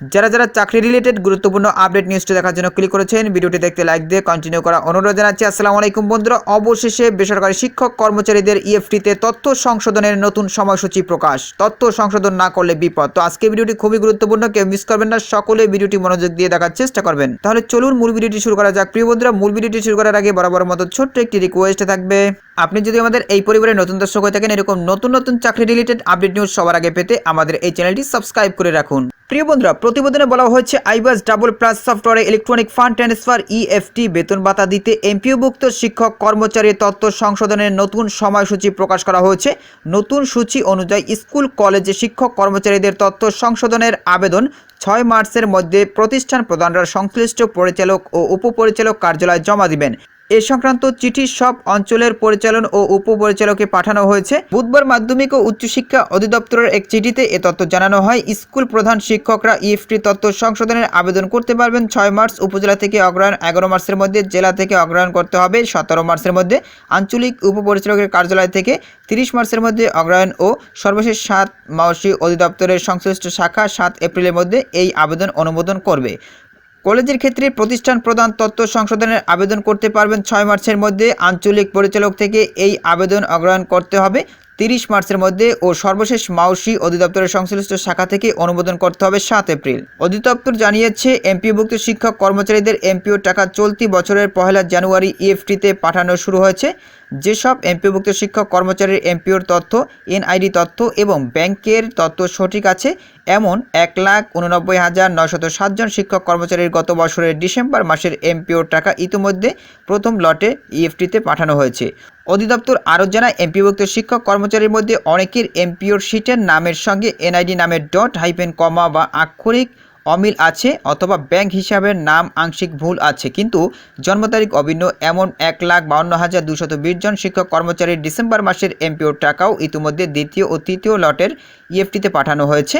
যারা যারা চাকরি রিলেটেড গুরুত্বপূর্ণ আপডেট নিউজটি দেখার জন্য ক্লিক করেছেন, ভিডিওটি দেখতে লাইক দিয়ে কন্টিনিউ করা অনুরোধ জানাচ্ছি। আসসালামু আলাইকুম বন্ধুরা, অবশেষে বেসরকারি শিক্ষক কর্মচারীদের ইএফটিতে তথ্য সংশোধনের নতুন সময়সূচি প্রকাশ। তথ্য সংশোধন না করলে বিপদ। তো আজকে ভিডিওটি খুবই গুরুত্বপূর্ণ, কেউ মিস করবেন না, সকলে ভিডিওটি মনোযোগ দিয়ে দেখার চেষ্টা করবেন। তাহলে চলুন মূল ভিডিওটি শুরু করা যাক। প্রিয় বন্ধুরা, মূল ভিডিওটি শুরু করার আগে বরাবর মতো ছোট্ট একটি রিকোয়েস্ট থাকবে। আপনি যদি আমাদের এই পরিবারের নতুন দর্শক হয়ে থাকেন, এরকম নতুন নতুন চাকরি রিলেটেড আপডেট নিউজ সবার আগে পেতে আমাদের এই চ্যানেলটি সাবস্ক্রাইব করে রাখুন। প্রিয় বন্ধুরা, প্রতিবেদনে বলা হয়েছে আইবাস ডাবল প্লাস সফটওয়্যারে ইলেকট্রনিক ফান্ড ট্রান্সফার ইএফটি বেতন ভাতা দিতে এমপিওভুক্ত শিক্ষক, কর্মচারী, তথ্য সংশোধনের নতুন সময়সূচি প্রকাশ করা হয়েছে। নতুন সূচি অনুযায়ী স্কুল, কলেজে শিক্ষক, কর্মচারীদের তত্ত্ব সংশোধনের আবেদন ছয় মার্চের মধ্যে প্রতিষ্ঠান প্রধানরা সংশ্লিষ্ট পরিচালক ও উপপরিচালক কার্যালয়ে জমা দিবেন। এ সংক্রান্ত চিঠি সব অঞ্চলের পরিচালন ও উপপরিচালকে পাঠানো হয়েছে। বুধবার মাধ্যমিক ও উচ্চশিক্ষা অধিদপ্তরের এক চিঠিতে এ তথ্য জানানো হয়, স্কুল প্রধান শিক্ষকরা ইএফটি তথ্য সংশোধনের আবেদন করতে পারবেন ছয় মার্চ উপজেলা থেকে অগ্রহায়ণ, এগারো মার্চের মধ্যে জেলা থেকে অগ্রহায়ণ করতে হবে, সতেরো মার্চের মধ্যে আঞ্চলিক উপপরিচালকের কার্যালয় থেকে তিরিশ মার্চের মধ্যে অগ্রহায়ণ ও সর্বশেষ সাত মাওসি অধিদপ্তরের সংশ্লিষ্ট শাখা সাত এপ্রিলের মধ্যে এই আবেদন অনুমোদন করবে। কলেজের ক্ষেত্রে প্রতিষ্ঠান প্রদান তত্ত্ব সংশোধনের আবেদন করতে পারবেন ছয় মার্চের মধ্যে। আঞ্চলিক পরিচালক থেকে এই আবেদন অগ্রহণ করতে হবে। তিরিশ মার্চের মধ্যে ও সর্বশেষ মাউসি অধিদপ্তরের সংশ্লিষ্ট শাখা থেকে অনুমোদন করতে হবে সাত এপ্রিল। অধিদপ্তর জানিয়েছে, এমপিওভুক্ত শিক্ষক কর্মচারীদের এমপিও টাকা চলতি বছরের পহেলা জানুয়ারি ইএফটিতে পাঠানো শুরু হয়েছে। যেসব এমপিওভুক্ত শিক্ষক কর্মচারীর এমপিওর তথ্য, এনআইডি তথ্য এবং ব্যাংকের তথ্য সঠিক আছে, এমন এক লাখ উননব্বই হাজার নশত সাতজন শিক্ষক কর্মচারীর গত বছরের ডিসেম্বর মাসের এমপিওর টাকা ইতিমধ্যে প্রথম লটে ইএফটিতে পাঠানো হয়েছে। অধিদপ্তর আরও জানায়, এমপিভুক্ত শিক্ষক কর্মচারীর মধ্যে অনেকের এমপিওর শিটের নামের সঙ্গে এনআইডি নামের ডট হাইপেন কমা বা আক্ষরিক অমিল আছে অথবা ব্যাংক হিসাবের নাম আংশিক ভুল আছে। কিন্তু জন্ম তারিখ অভিন্ন, এমন এক লাখ বাউন্ন হাজার দুশত বিশ জন শিক্ষক কর্মচারীর ডিসেম্বর মাসের এমপিওর টাকাও ইতিমধ্যে দ্বিতীয় ও তৃতীয় লটের ইএফটিতে পাঠানো হয়েছে।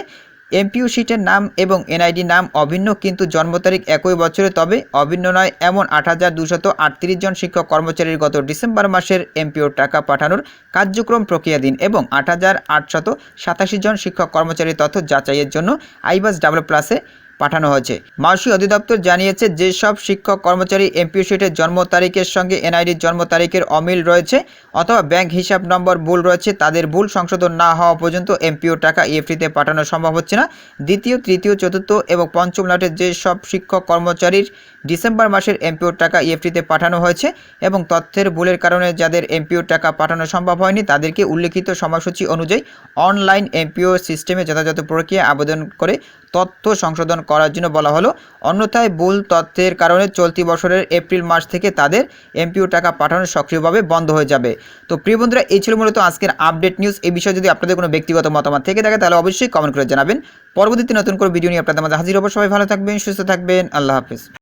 এমপিও সিটের নাম এবং এনআইডি নাম অভিন্ন, কিন্তু জন্ম তারিখ একই বছরে, তবে অভিন্ন নয়। এমন আট হাজার দুশত আটত্রিশ জন শিক্ষক কর্মচারীর গত ডিসেম্বর মাসের এমপিওর টাকা পাঠানোর কার্যক্রম প্রক্রিয়াধীন এবং আট হাজার আটশত সাতাশি জন শিক্ষক কর্মচারীর তথ্য যাচাইয়ের জন্য আইবাস ডাবল প্লাসে পাঠানো হয়েছে। মাউসি অধিদপ্তর জানিয়েছে যেসব শিক্ষক কর্মচারী এমপিও শিটের জন্ম তারিখের সঙ্গে এনআইডির জন্ম তারিখের অমিল রয়েছে অথবা ব্যাংক হিসাব নম্বর ভুল রয়েছে, তাদের ভুল সংশোধন না হওয়া পর্যন্ত এমপিও টাকা ইএফটিতে পাঠানো সম্ভব হচ্ছে না। দ্বিতীয়, তৃতীয়, চতুর্থ এবং পঞ্চম লটের যেসব শিক্ষক কর্মচারীর ডিসেম্বর মাসের এমপিওর টাকা ইএফটিতে পাঠানো হয়েছে এবং তথ্যের ভুলের কারণে যাদের এমপিওর টাকা পাঠানো সম্ভব হয়নি, তাদেরকে উল্লেখিত সময়সূচি অনুযায়ী অনলাইন এমপিও সিস্টেমে যথাযথ প্রক্রিয়া আবেদন করে তথ্য সংশোধন করার জন্য বলা হলো। অন্যথায় ভুল তথ্যের কারণে চলতি বছরের এপ্রিল মাস থেকে তাদের এমপিও টাকা পাঠানো সক্রিয়ভাবে বন্ধ হয়ে যাবে। তো প্রিয় বন্ধুরা, এই ছিল মূলত আজকের আপডেট নিউজ। এই বিষয়ে যদি আপনাদের কোনো ব্যক্তিগত মতামত থেকে থাকে, তাহলে অবশ্যই কমেন্ট করে জানাবেন। পরবর্তীতে নতুন করে ভিডিও নিয়ে আপনাদের মাঝে হাজির হব। সবাই ভালো থাকবেন, সুস্থ থাকবেন। আল্লাহ হাফিজ।